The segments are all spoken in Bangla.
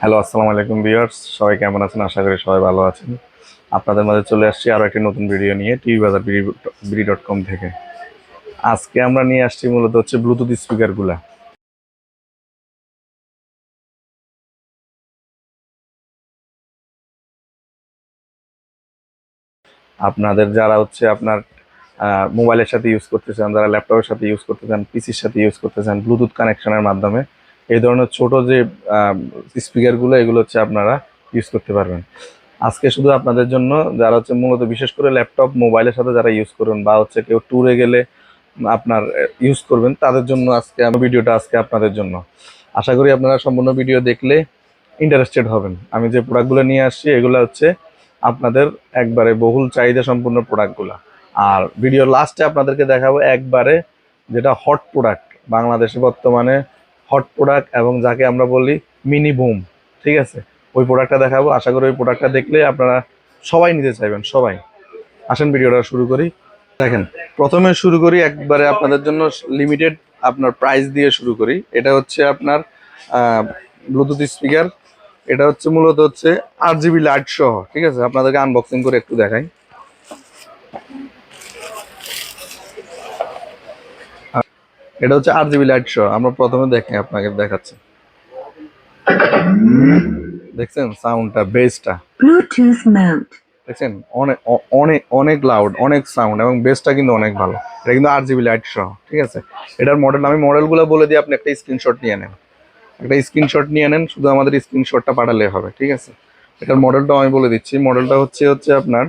হ্যালো, আসসালামু আলাইকুম ভিউয়ার্স। সবাই কেমন আছেন? আশা করি সবাই ভালো আছেন। আপনাদের মাঝে চলে আসছি আরও একটি নতুন ভিডিও নিয়ে TV Bazar BD dot com থেকে। আজকে আমরা নিয়ে আসছি মূলত হচ্ছে ব্লুটুথ স্পিকারগুলা আপনাদের যারা হচ্ছে আপনার মোবাইলের সাথে ইউজ করতে চান, যারা ল্যাপটপের সাথে ইউজ করতে চান পিসির সাথে ইউজ করতে চান ব্লুটুথ কানেকশনের মাধ্যমে এই ধরনের ছোট যে স্পিকারগুলো এগুলো হচ্ছে আপনারা ইউজ করতে পারবেন। আজকে শুধু আপনাদের জন্য, যারা হচ্ছে মূলত বিশেষ করে ল্যাপটপ মোবাইলের সাথে যারা ইউজ করবেন বা হচ্ছে কেউ ট্যুরে গেলে আপনার ইউজ করবেন, তাদের জন্য আজকে আমার ভিডিওটা আজকে আপনাদের জন্য। আশা করি আপনারা সম্পূর্ণ ভিডিও দেখলে ইন্টারেস্টেড হবেন। আমি যে প্রোডাক্টগুলো নিয়ে আসছি, এগুলো হচ্ছে আপনাদের একবারে বহুল চাহিদা সম্পূর্ণ প্রোডাক্টগুলো আর ভিডিও লাস্টে আপনাদেরকে দেখাবো একবারে যেটা হট প্রোডাক্ট বাংলাদেশে বর্তমানে হট প্রোডাক্ট এবং যাকে আমরা বলি মিনি বুম ঠিক আছে? ওই প্রোডাক্টটা দেখাবো। আশা করি ওই প্রোডাক্টটা দেখলে আপনারা সবাই নিতে চাইবেন, সবাই। আসেন, ভিডিওটা শুরু করি। দেখেন, প্রথমে শুরু করি একবারে আপনাদের জন্য লিমিটেড আপনার প্রাইস দিয়ে শুরু করি। এটা হচ্ছে আপনার ব্লুটুথ স্পিকার এটা হচ্ছে মূলত হচ্ছে আট জিবি লাইট সহ, ঠিক আছে? আপনাদেরকে আনবক্সিং করে একটু দেখাই। এটা হচ্ছে আট জিবি লাইট সহ আমরা প্রথমে দেখে আপনাকে দেখাচ্ছি। দেখছেন? সাউন্ডটা বেসটা Bluetooth mode. দেখছেন? অনেক অনেক অনেক লাউড অনেক সাউন্ড এবং বেসটা কিন্তু অনেক ভালো। এটা কিন্তু আট জিবি লাইট সহ ঠিক আছে? এটার মডেল আমি মডেলগুলো বলে দিই আপনি একটা স্ক্রিনশট নিয়ে নেন। একটা স্ক্রিনশট নিয়ে নেন শুধু আমাদের স্ক্রিনশটটা পাঠালে হবে ঠিক আছে? এটার মডেলটা আমি বলে দিচ্ছি। মডেলটা হচ্ছে হচ্ছে আপনার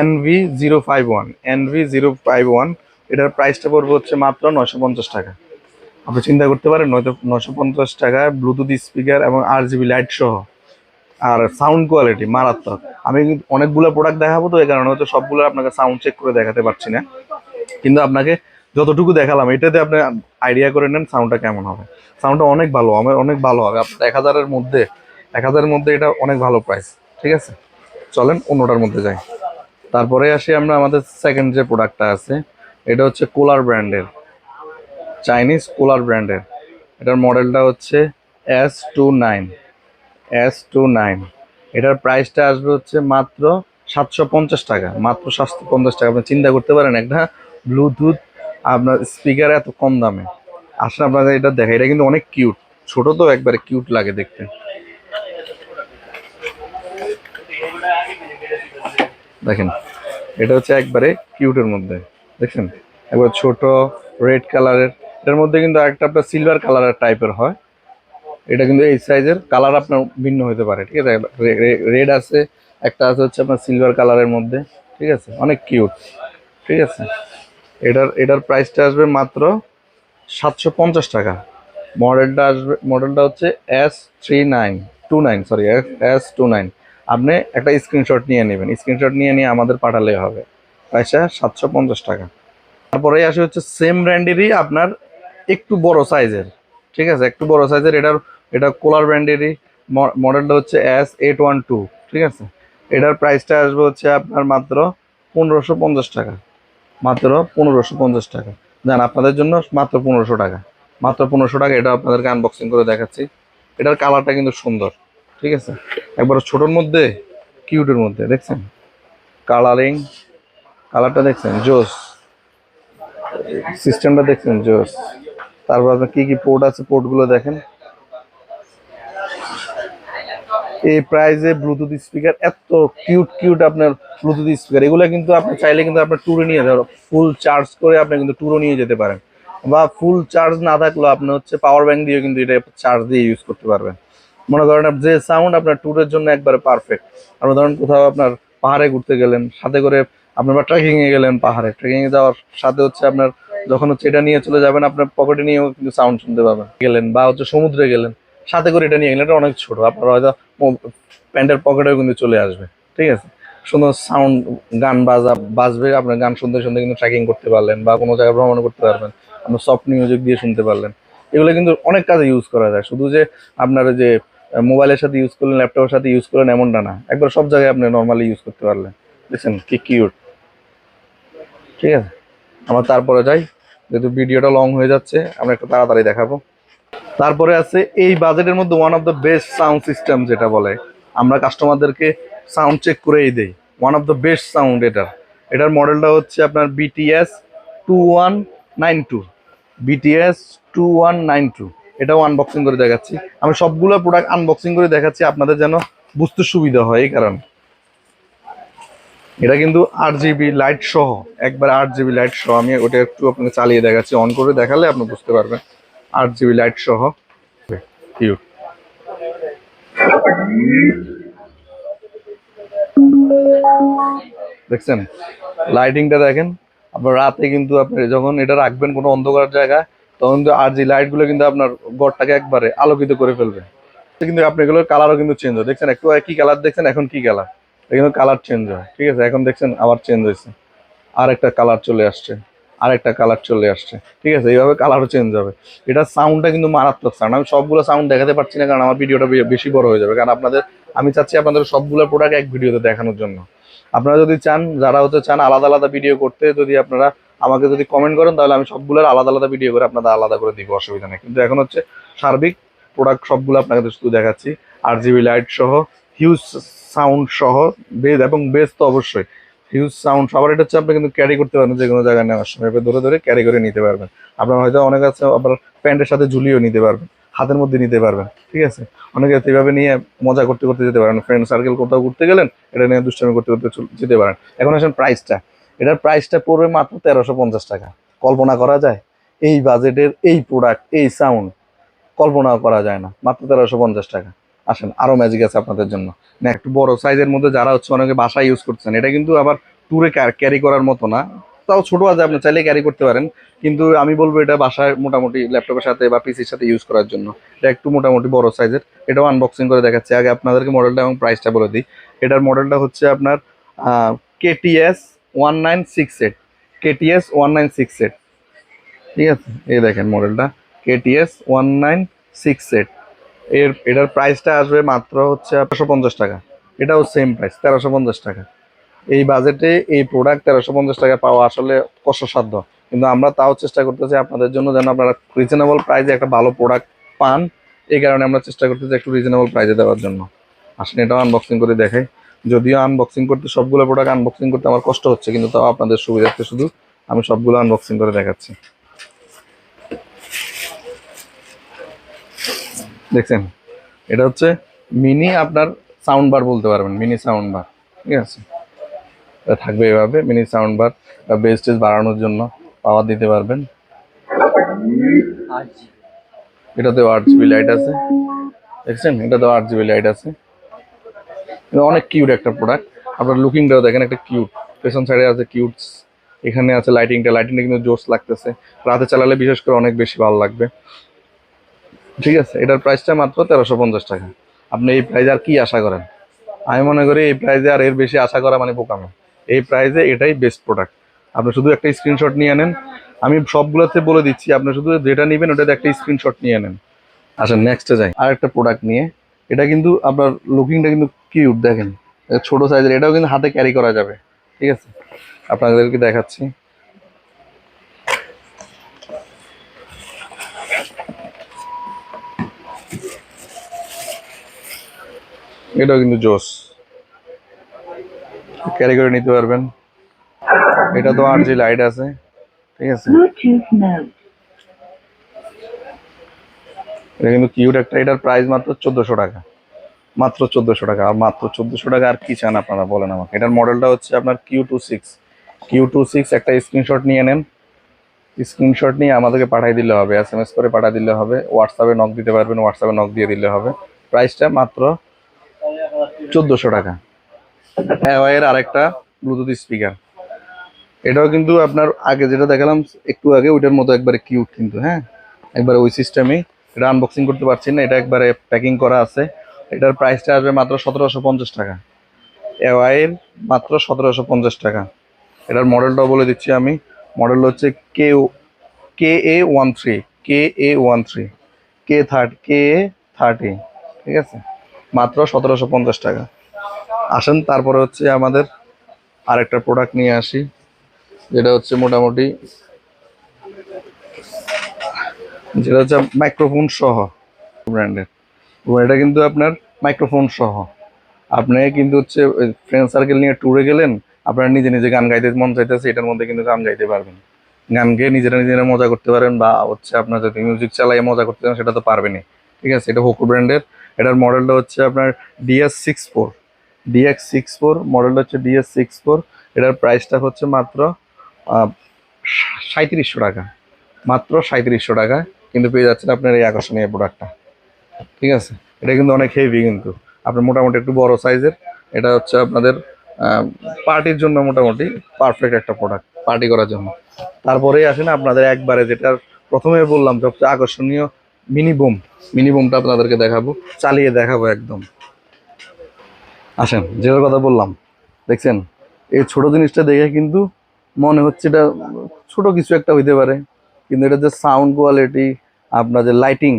NV zero five one NV zero five one এটার প্রাইসটা পড়বে হচ্ছে মাত্র নশো পঞ্চাশ টাকা। আপনি চিন্তা করতে পারেন, নয়তো নশো পঞ্চাশ টাকায় ব্লুটুথ স্পিকার এবং আট জিবি লাইট সহ। আর সাউন্ড কোয়ালিটি মারাত্মক। আমি কিন্তু অনেকগুলো প্রোডাক্ট দেখাবো তো, এই কারণে হচ্ছে সবগুলো আপনাকে সাউন্ড চেক করে দেখাতে পারছি না। কিন্তু আপনাকে যতটুকু দেখালাম, এটাতে আপনি আইডিয়া করে নেন সাউন্ডটা কেমন হবে। সাউন্ডটা অনেক ভালো, আমার অনেক ভালো হবে। আপনার এক হাজারের মধ্যে, এক হাজারের মধ্যে এটা অনেক ভালো প্রাইস ঠিক আছে? চলেন অন্যটার মধ্যে যাই। তারপরে আসি আমরা আমাদের সেকেন্ড যে প্রোডাক্টটা আছে এটা হচ্ছে কোলার ব্র্যান্ডের, চাইনিজ কোলার ব্র্যান্ডের। এটার মডেলটা হচ্ছে S two nine, S two nine. এটার প্রাইসটা আসবে হচ্ছে মাত্র সাতশো পঞ্চাশ টাকা, মাত্র সাতশো পঞ্চাশ টাকা। আপনি চিন্তা করতে পারেন, একটা ব্লুটুথ আপনার স্পিকার এত কম দামে। আসলে আপনাদের এটা দেখা এটা কিন্তু অনেক কিউট ছোট তো একবারে কিউট লাগে দেখতে। দেখেন, এটা হচ্ছে একবারে কিউটের মধ্যে। দেখছেন? একবার ছোট রেড কালারের এটার মধ্যে কিন্তু একটা আপনার সিলভার কালারের টাইপের হয়। এটা কিন্তু এই সাইজের কালার আপনার ভিন্ন হতে পারে, ঠিক আছে? রেড আছে, একটা আছে হচ্ছে আপনার সিলভার কালারের মধ্যে, ঠিক আছে? অনেক কিউট ঠিক আছে? এটার এটার প্রাইসটা আসবে মাত্র সাতশো পঞ্চাশ টাকা। মডেলটা আসবে মডেলটা হচ্ছে S three nine two nine sorry S two nine আপনি একটা স্ক্রিনশট নিয়ে নেবেন। স্ক্রিনশট নিয়ে নিয়ে আমাদের পাঠালে হবে। পয়সা সাতশো পঞ্চাশ টাকা। তারপরে আসে হচ্ছে সেম ব্র্যান্ডেরই আপনার একটু বড় সাইজের ঠিক আছে? একটু বড় সাইজের এটার, এটা কোলার ব্র্যান্ডেরই মডেলটা হচ্ছে এস এইট ওয়ান টু ঠিক আছে? এটার প্রাইসটা আসবে হচ্ছে আপনার মাত্র পনেরোশো পঞ্চাশ টাকা। মাত্র পনেরোশো পঞ্চাশ টাকা। জান, আপনাদের জন্য মাত্র পনেরোশো টাকা। মাত্র পনেরোশো টাকা, এটা আপনাদেরকে আনবক্সিং করে দেখাচ্ছি। এটার কালারটা কিন্তু সুন্দর, ঠিক আছে? একবার ছোটোর মধ্যে কিউটের মধ্যে, দেখছেন? কালারিং কালারটা দেখছেন? জোস। সিস্টেমটা দেখছেন? জোস। তারপর আপনার কি কি পোর্ট আছে? পোর্টগুলো দেখেন। এই প্রাইজে ব্লুটুথ স্পিকার এত কিউট কিউট আপনার ব্লুটুথ স্পিকার এগুলো কিন্তু আপনি চাইলে কিন্তু আপনার ট্যুরে নিয়ে যাবেন ফুল চার্জ করে আপনি কিন্তু ট্যুরও নিয়ে যেতে পারেন। বা ফুল চার্জ না থাকলেও আপনি হচ্ছে পাওয়ার ব্যাংক দিয়েও কিন্তু এটা চার্জ দিয়ে ইউজ করতে পারবেন। মনে করেন যে সাউন্ড আপনার ট্যুরের জন্য একবারে পারফেক্ট আপনি ধরেন কোথাও আপনার পাহাড়ে ঘুরতে গেলেন, সাথে করে আপনার ট্রেকিং এ গেলেন পাহাড়ে। ট্রেকিং এ যাওয়ার সাথে হচ্ছে আপনার যখন হচ্ছে এটা নিয়ে চলে যাবেন, আপনার পকেটে নিয়েও কিন্তু সাউন্ড শুনতে পাবেন। গেলেন বা হচ্ছে সমুদ্রে গেলেন, সাথে করে এটা নিয়ে গেলেন, এটা অনেক ছোট। আপনার হয়তো প্যান্টের পকেটেও কিন্তু চলে আসবে, ঠিক আছে? সুন্দর সাউন্ড গান বাজা, বাজবে, আপনার গান শুনতে শুনতে কিন্তু ট্রেকিং করতে পারলেন বা কোনো জায়গায় ভ্রমণ করতে পারবেন, আপনার সফট মিউজিক দিয়ে শুনতে পারলেন। এগুলো কিন্তু অনেক কাজে ইউজ করা যায়। শুধু যে আপনার যে মোবাইলের সাথে ইউজ করলেন ল্যাপটপের সাথে ইউজ করলেন এমনটা না। একবার সব জায়গায় আপনি নর্মালি ইউজ করতে পারলেন। দেখছেন কি কিউট ঠিক আছে? আমরা তারপরে যাই, যেহেতু ভিডিওটা লং হয়ে যাচ্ছে, আমরা একটু তাড়াতাড়ি দেখাবো। তারপরে আছে, এই বাজেটের মধ্যে one of the best sound system যেটা বলে, আমরা কাস্টমারদেরকে সাউন্ড চেক করেই দেই। One of the best sound এটার। এটার মডেলটা হচ্ছে আপনার BTS two one nine two BTS two one nine two এটাও আনবক্সিং করে দেখাচ্ছি। আমি সবগুলো প্রোডাক্ট আনবক্সিং করে দেখাচ্ছি, আপনাদের যেন বুঝতে সুবিধা হয় এই কারণে। এটা কিন্তু আট জিবি লাইট সহ, একবার আট জিবি লাইট সহ, আমি ওটা একটু আপনাকে চালিয়ে দেখাচ্ছি। অন করে দেখালে আপনি বুঝতে পারবেন। আট জিবি লাইট সহ। দেখছেন? লাইটিংটা দেখেন। আপনার রাতে কিন্তু আপনি যখন এটা রাখবেন কোনো অন্ধকার জায়গায়, তখন কিন্তু আর জি লাইটগুলো কিন্তু আপনার ঘরটাকে একবারে আলোকিত করে ফেলবে। কিন্তু আপনি এগুলোর কালারও কিন্তু চেঞ্জ হয় দেখছেন? একটু কি কালার দেখছেন? এখন কি কালার কিন্তু কালার চেঞ্জ হয়। ঠিক আছে, এখন দেখছেন আবার চেঞ্জ হয়েছে। আর একটা কালার চলে আসছে আর একটা কালার চলে আসছে। ঠিক আছে, এইভাবে কালারও চেঞ্জ হবে। এটা সাউন্ডটা কিন্তু মারাত্মক সাউন্ড আমি সবগুলো সাউন্ড দেখাতে পারছি না, কারণ আমার ভিডিওটা বেশি বড় হয়ে যাবে। কারণ আপনাদের, আমি চাচ্ছি আপনাদের সবগুলো প্রোডাক্ট এক ভিডিওতে দেখানোর জন্য। আপনারা যদি চান, যারা হচ্ছে চান আলাদা আলাদা ভিডিও করতে, যদি আপনারা আমাকে যদি কমেন্ট করেন, তাহলে আমি সবগুলোর আলাদা আলাদা ভিডিও করে আপনাদের আলাদা করে দিব, অসুবিধা নেই। কিন্তু এখন হচ্ছে সার্বিক প্রোডাক্ট সবগুলো আপনাকে শুধু দেখাচ্ছি। আর জিবি লাইট সহ হিউজ সাউন্ড সহ বেজ এবং বেজ তো অবশ্যই। হিউজ সাউন্ড সবার এটা হচ্ছে আপনি কিন্তু ক্যারি করতে পারবেন যে কোনো জায়গায় নেওয়ার সময়। ধরে ধরে ক্যারি করে নিতে পারবেন। আপনার হয়তো অনেক আছে আপনার প্যান্টের সাথে ঝুলিয়েও নিতে পারবেন, হাতের মধ্যে নিতে পারবেন, ঠিক আছে? অনেকে এইভাবে নিয়ে মজা করতে করতে যেতে পারেন ফ্রেন্ড সার্কেল কোথাও ঘুরতে গেলেন, এটা নিয়ে দুষ্টামি করতে করতে যেতে পারেন। এখন আসেন প্রাইসটা এটার প্রাইসটা পড়বে মাত্র তেরোশো পঞ্চাশ টাকা। কল্পনা করা যায়? এই বাজেটের এই প্রোডাক্ট এই সাউন্ড কল্পনাও করা যায় না। মাত্র তেরোশো পঞ্চাশ টাকা। আসেন, আরও ম্যাজিক আছে আপনাদের জন্য। না একটু বড় সাইজের মধ্যে যারা হচ্ছে অনেকে বাসায় ইউজ করছেন এটা কিন্তু আবার ট্যুরে ক্যারি করার মতো না। তাও ছোট আছে, আপনি চাইলে ক্যারি করতে পারেন। কিন্তু আমি বলব এটা বাসায় মোটামুটি ল্যাপটপের সাথে বা পিসির সাথে ইউজ করার জন্য। এটা একটু মোটামুটি বড় সাইজের এটাও আনবক্সিং করে দেখাচ্ছি। আগে আপনাদেরকে মডেলটা এবং প্রাইসটা বলে দিই। এটার মডেলটা হচ্ছে আপনার KTS one nine six eight KTS one nine six eight ঠিক আছে? এই দেখেন মডেলটা KTS one nine six eight এর, এটার প্রাইসটা আসবে মাত্র হচ্ছে তেরোশো পঞ্চাশ টাকা। এটাও সেম প্রাইস তেরোশো পঞ্চাশ টাকা। এই বাজেটে এই প্রোডাক্ট তেরোশো পঞ্চাশ টাকা পাওয়া আসলে কষ্টসাধ্য। কিন্তু আমরা তাও চেষ্টা করতেছি আপনাদের জন্য যেন আপনারা রিজনেবল প্রাইসে একটা ভালো প্রোডাক্ট পান। এই কারণে আমরা চেষ্টা করতেছি একটু রিজনেবল প্রাইসে দেওয়ার জন্য। আসলে এটাও আনবক্সিং করে দেখাই। যদিও আনবক্সিং করতে সবগুলো প্রোডাক্ট আনবক্সিং করতে আমার কষ্ট হচ্ছে, কিন্তু তাও আপনাদের সুবিধার্থে শুধু আমি সবগুলো আনবক্সিং করে দেখাচ্ছি। দেখছেন? এটা হচ্ছে মিনি আপনার সাউন্ড বার বলতে পারবেন, মিনি সাউন্ড বার ঠিক আছে? থাকবে এভাবে, মিনি সাউন্ড বার বেস টেস বাড়ানোর জন্য পাওয়ার দিতে পারবেন। এটাতেও আট জিবি লাইট আছে, দেখছেন? এটাতেও আট জিবি লাইট আছে। অনেক কিউট একটা প্রোডাক্ট আপনার লুকিংটাও দেখেন, একটা কিউট পেছন সাইডে আছে কিউট এখানে আছে লাইটিংটা লাইটিংটা কিন্তু জোস লাগতেছে। রাতে চালালে বিশেষ করে অনেক বেশি ভালো লাগবে। ঠিক আছে, এটার প্রাইসটা মাত্র তেরোশো পঞ্চাশ টাকা। আপনি এই প্রাইজে আর কি আশা করেন? আমি মনে করি এই প্রাইজে আর এর বেশি আশা করা মানে বোকামো। এই প্রাইজে এটাই বেস্ট প্রোডাক্ট আপনি শুধু একটা স্ক্রিনশট নিয়ে নেন। আমি সবগুলোতে বলে দিচ্ছি, আপনি শুধু যেটা নেবেন ওটাতে একটা স্ক্রিনশট নিয়ে নেন। আচ্ছা নেক্সটে যাই। আর একটা প্রোডাক্ট নিয়ে। এটা কিন্তু আপনার লুকিংটা কিন্তু কিউট দেখেন। ছোট সাইজের এটাও কিন্তু হাতে ক্যারি করা যাবে। ঠিক আছে? আপনাদেরকে দেখাচ্ছি। এটাও কিন্তু জোস। ক্যারি করে নিতে পারবেন। এটা তো আর জি লাইট আছে ঠিক আছে? এটা কিন্তু কিউট একটা এটার প্রাইস মাত্র চোদ্দোশো টাকা। মাত্র চোদ্দোশো টাকা আর মাত্র চোদ্দোশো টাকা আর কি চান আপনারা বলেন আমাকে। এটার মডেলটা হচ্ছে আপনার Q two six Q two six একটা স্ক্রিনশট নিয়ে নেন। স্ক্রিনশট নিয়ে আমাদেরকে পাঠিয়ে দিলে হবে এস এম এস করে পাঠিয়ে দিলে হবে। হোয়াটসঅ্যাপে নক দিতে পারবেন হোয়াটসঅ্যাপে নক দিয়ে দিলে হবে। প্রাইসটা মাত্র চোদ্দোশো টাকা। এর আরেকটা ব্লুটুথ স্পিকার এটাও কিন্তু আপনার আগে যেটা দেখালাম, একটু আগে ওইটার মতো একবারে কিউট কিন্তু হ্যাঁ? একবারে ওই সিস্টেমে এটা আনবক্সিং করতে পারছি না, এটা একবারে প্যাকিং করা আছে। এটার প্রাইসটা আসবে মাত্র সতেরোশো পঞ্চাশ টাকা। এর মাত্র সতেরোশো পঞ্চাশ টাকা। এটার মডেলটাও বলে দিচ্ছি আমি। মডেল হচ্ছে K K A one three K A one three K thirty K A thirty ঠিক আছে? মাত্র সতেরোশো পঞ্চাশ টাকা। আসেন, তারপরে হচ্ছে আমাদের আরেকটা প্রোডাক্ট নিয়ে আসি, যেটা হচ্ছে মোটামুটি যেটা হচ্ছে মাইক্রোফোন সহ ব্র্যান্ডের এটা কিন্তু আপনার মাইক্রোফোন সহ। আপনি কিন্তু হচ্ছে ফ্রেন্ড সার্কেল নিয়ে ট্যুরে গেলেন, আপনারা নিজে নিজে গান গাইতে মন চাইতেছে, এটার মধ্যে কিন্তু গান গাইতে পারবেন। গান গেয়ে নিজেরা নিজেরা মজা করতে পারেন বা হচ্ছে আপনার যদি মিউজিক চালাইয়ে মজা করতে চান, সেটা তো পারবেনই। ঠিক আছে, এটা হোকো ব্র্যান্ডের এটার মডেলটা হচ্ছে আপনার DS six four DX six four মডেলটা হচ্ছে ডিএস সিক্স ফোর এটার প্রাইসটা হচ্ছে মাত্র সাঁত্রিশশো টাকা। মাত্র সাঁত্রিশশো টাকা। কিন্তু পেয়ে যাচ্ছেন আপনার এই আকর্ষণীয় প্রোডাক্টটা ঠিক আছে? এটা কিন্তু অনেক হেভি কিন্তু। আপনার মোটামুটি একটু বড় সাইজের এটা হচ্ছে আপনাদের পার্টির জন্য মোটামুটি পারফেক্ট একটা প্রোডাক্ট পার্টি করার জন্য। তারপরেই আসেন আপনাদের একবারে যেটা প্রথমে বললাম, সবচেয়ে আকর্ষণীয় মিনি বোম মিনি বোমটা আপনাদেরকে দেখাবো। চালিয়ে দেখাবো একদম। আসেন যেটার কথা বললাম, দেখছেন? এই ছোট জিনিসটা দেখে কিন্তু মনে হচ্ছে এটা ছোট কিছু একটা হইতে পারে। কিন্তু এটা যে সাউন্ড কোয়ালিটি আপনার যে লাইটিং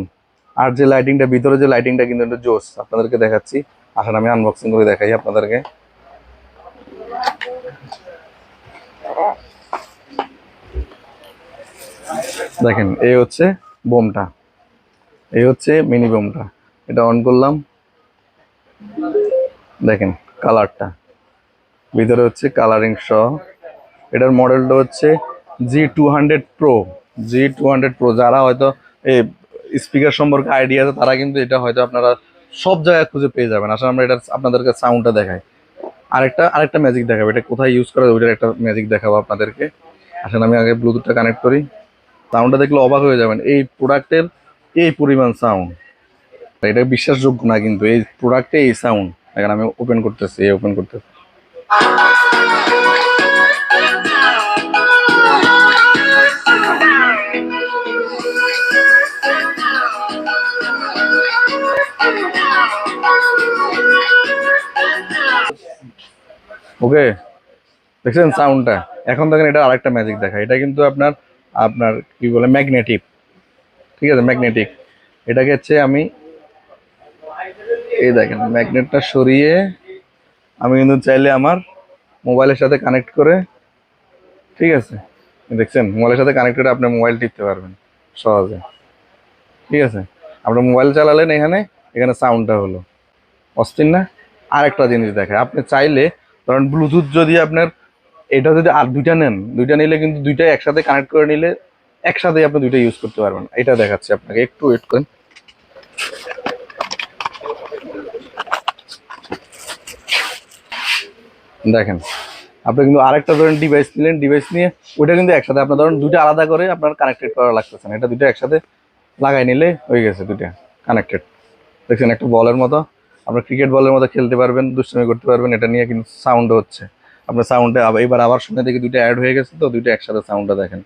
আর যে লাইটিংটা ভিতরে যে লাইটিংটা কিন্তু এটা জোস আপনাদেরকে দেখাচ্ছি। আসেন, আমি আনবক্সিং করে দেখাই আপনাদেরকে। দেখেন, এই হচ্ছে বোমটা এই হচ্ছে মিনি বোমটা এটা অন করলাম। দেখেন কালারটা ভিতরে হচ্ছে কালারিং সহ। এটার মডেলটা হচ্ছে G two hundred pro G two hundred pro যারা হয়তো এই স্পিকার সম্পর্কে আইডিয়া আছে, তারা কিন্তু এটা হয়তো আপনারা সব জায়গায় খুঁজে পেয়ে যাবেন। আসলে আমরা এটা আপনাদেরকে সাউন্ডটা দেখাই। আরেকটা আরেকটা ম্যাজিক দেখাবো। এটা কোথায় ইউজ করা ওইটার একটা ম্যাজিক দেখাবো আপনাদেরকে। আসলে আমি আগে ব্লুটুথটা কানেক্ট করি। সাউন্ডটা দেখলে অবাক হয়ে যাবেন। এই প্রোডাক্টের এই পরিমাণ সাউন্ড এটা বিশ্বাসযোগ্য না, কিন্তু এই প্রোডাক্টে এই সাউন্ড এখন আমি ওপেন করতেছি, এই ওপেন করতেছি। ওকে, দেখছেন সাউন্ডটা এখন দেখেন এটা আরেকটা ম্যাজিক দেখা এটা কিন্তু আপনার আপনার কি বলে ম্যাগনেটিক ঠিক আছে ম্যাগনেটিক এটাকে হচ্ছে আমি এই দেখেন ম্যাগনেটটা সরিয়ে আমি কিন্তু চাইলে আমার মোবাইলের সাথে কানেক্ট করে, ঠিক আছে? দেখছেন মোবাইলের সাথে কানেক্ট করে আপনি মোবাইল টিপতে পারবেন, সহজে। ঠিক আছে? আপনার মোবাইল চালালেন এখানে এখানে সাউন্ডটা হলো। অস্থির না? আরেকটা জিনিস দেখে আপনি চাইলে ধরেন ব্লুটুথ যদি আপনার, এটা যদি আর দুইটা নেন, দুইটা নিলে কিন্তু দুইটা একসাথে কানেক্ট করে নিলে একসাথে আপনি দুইটা ইউজ করতে পারবেন। এটা দেখাচ্ছি আপনাকে, একটু ওয়েট করেন। দেখেন, আপনি কিন্তু আরেকটা ধরেন ডিভাইস নিলেন ডিভাইস নিয়ে ওইটা কিন্তু একসাথে আপনার ধরেন দুইটা আলাদা করে আপনার কানেক্টেড করা লাগতেছে না। এটা দুইটা একসাথে লাগাই নিলে হয়ে গেছে দুইটা কানেক্টেড দেখছেন, একটা বলের মতো। আপনার ক্রিকেট বলের মতো খেলতে পারবেন, দুষ্টমি করতে পারবেন, এটা নিয়ে কিন্তু সাউন্ড হচ্ছে। আপনার সাউন্ডে এবার আবার শুনে দেখি দুইটা অ্যাড হয়ে গেছে তো দুইটা একসাথে সাউন্ডটা দেখেন।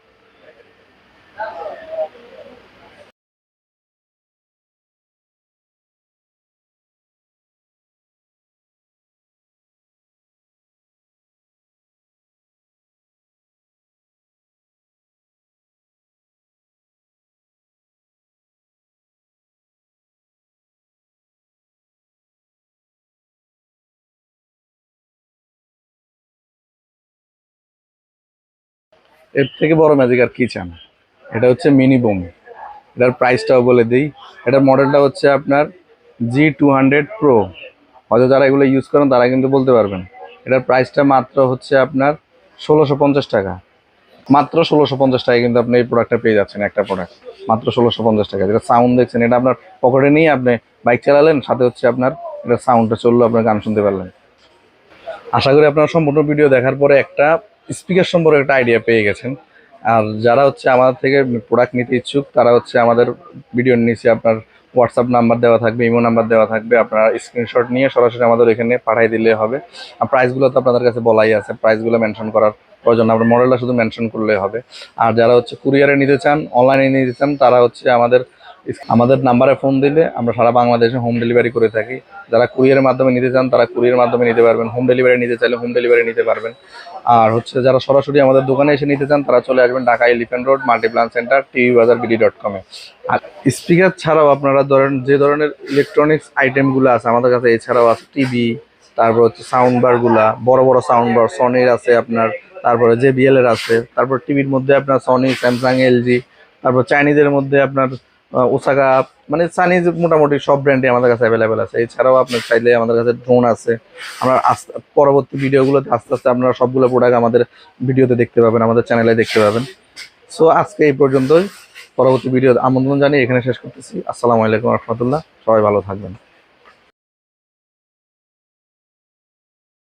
এর থেকে বড় ম্যাজিক আর কি চান? এটা হচ্ছে মিনি বোম এটার প্রাইসটাও বলে দিই। এটার মডেলটা হচ্ছে আপনার জি টু হান্ড্রেড প্রো হয়তো যারা এগুলো ইউজ করেন, তারা কিন্তু বলতে পারবেন। এটার প্রাইসটা মাত্র হচ্ছে আপনার ষোলোশো পঞ্চাশ টাকা। মাত্র ষোলোশো পঞ্চাশ টাকায় কিন্তু আপনি এই প্রোডাক্টটা পেয়ে যাচ্ছেন একটা প্রোডাক্ট মাত্র ষোলোশো পঞ্চাশ টাকা যেটা সাউন্ড দেখছেন, এটা আপনার পকেটে নিয়ে আপনি বাইক চালালেন, সাথে হচ্ছে আপনার এটা সাউন্ডটা চলল, আপনার গান শুনতে পারলেন। আশা করি আপনারা সম্পূর্ণ ভিডিও দেখার পরে একটা স্পিকার সম্পর্কে একটা আইডিয়া পেয়ে গেছেন। আর যারা হচ্ছে আমাদের থেকে প্রোডাক্ট নিতে ইচ্ছুক, তারা হচ্ছে আমাদের ভিডিওর নিচে আপনার হোয়াটসঅ্যাপ নাম্বার দেওয়া থাকবে ইমো নাম্বার দেওয়া থাকবে। আপনারা স্ক্রিনশট নিয়ে সরাসরি আমাদের এখানে পাঠিয়ে দিলে হবে। আর প্রাইসগুলো তো আপনাদের কাছে বলাই আছে প্রাইসগুলো মেনশন করার প্রয়োজন। আপনার মডেলটা শুধু মেনশন করলে হবে। আর যারা হচ্ছে কুরিয়ারে নিতে চান অনলাইনে নিতে চান, তারা হচ্ছে আমাদের আমাদের নাম্বারে ফোন দিলে আমরা সারা বাংলাদেশে হোম ডেলিভারি করে থাকি। যারা কুরিয়ারের মাধ্যমে নিতে চান, তারা কুরিয়ারের মাধ্যমে নিতে পারবেন। হোম ডেলিভারি নিতে চাইলে হোম ডেলিভারি নিতে পারবেন। আর হচ্ছে যারা সরাসরি আমাদের দোকানে এসে নিতে চান, তারা চলে আসবেন Dhaka elephant road multiplan center TV Bazar BD dot কমে আর স্পিকার ছাড়াও আপনারা ধরেন যে ধরনের ইলেকট্রনিক্স আইটেমগুলো আছে আমাদের কাছে, এছাড়াও আছে টিভি তারপর হচ্ছে সাউন্ড বারগুলা বড় বড় সাউন্ড বার সনির আছে আপনার, তারপরে জেবিএল এর আছে, তারপর টিভির মধ্যে আপনার সনি স্যামসাং এলজি তারপর চাইনিজের মধ্যে আপনার ওসাকা মানে চাইনিজ মোটামুটি সব ব্র্যান্ডে আমাদের কাছে অ্যাভেলেবেল আছে। এছাড়াও আপনার চাইলে আমাদের কাছে ড্রোন আছে। আমরা আস্তে পরবর্তী ভিডিওগুলোতে আস্তে আস্তে আপনারা সবগুলো প্রোডাক্ট আমাদের ভিডিওতে দেখতে পাবেন, আমাদের চ্যানেলে দেখতে পাবেন। সো আজকে এই পর্যন্তই। পরবর্তী ভিডিও আমন্ত্রণ জানিয়ে এখানে শেষ করতেছি। আসসালামু আলাইকুম রহমতুল্লাহ। সবাই ভালো থাকবেন।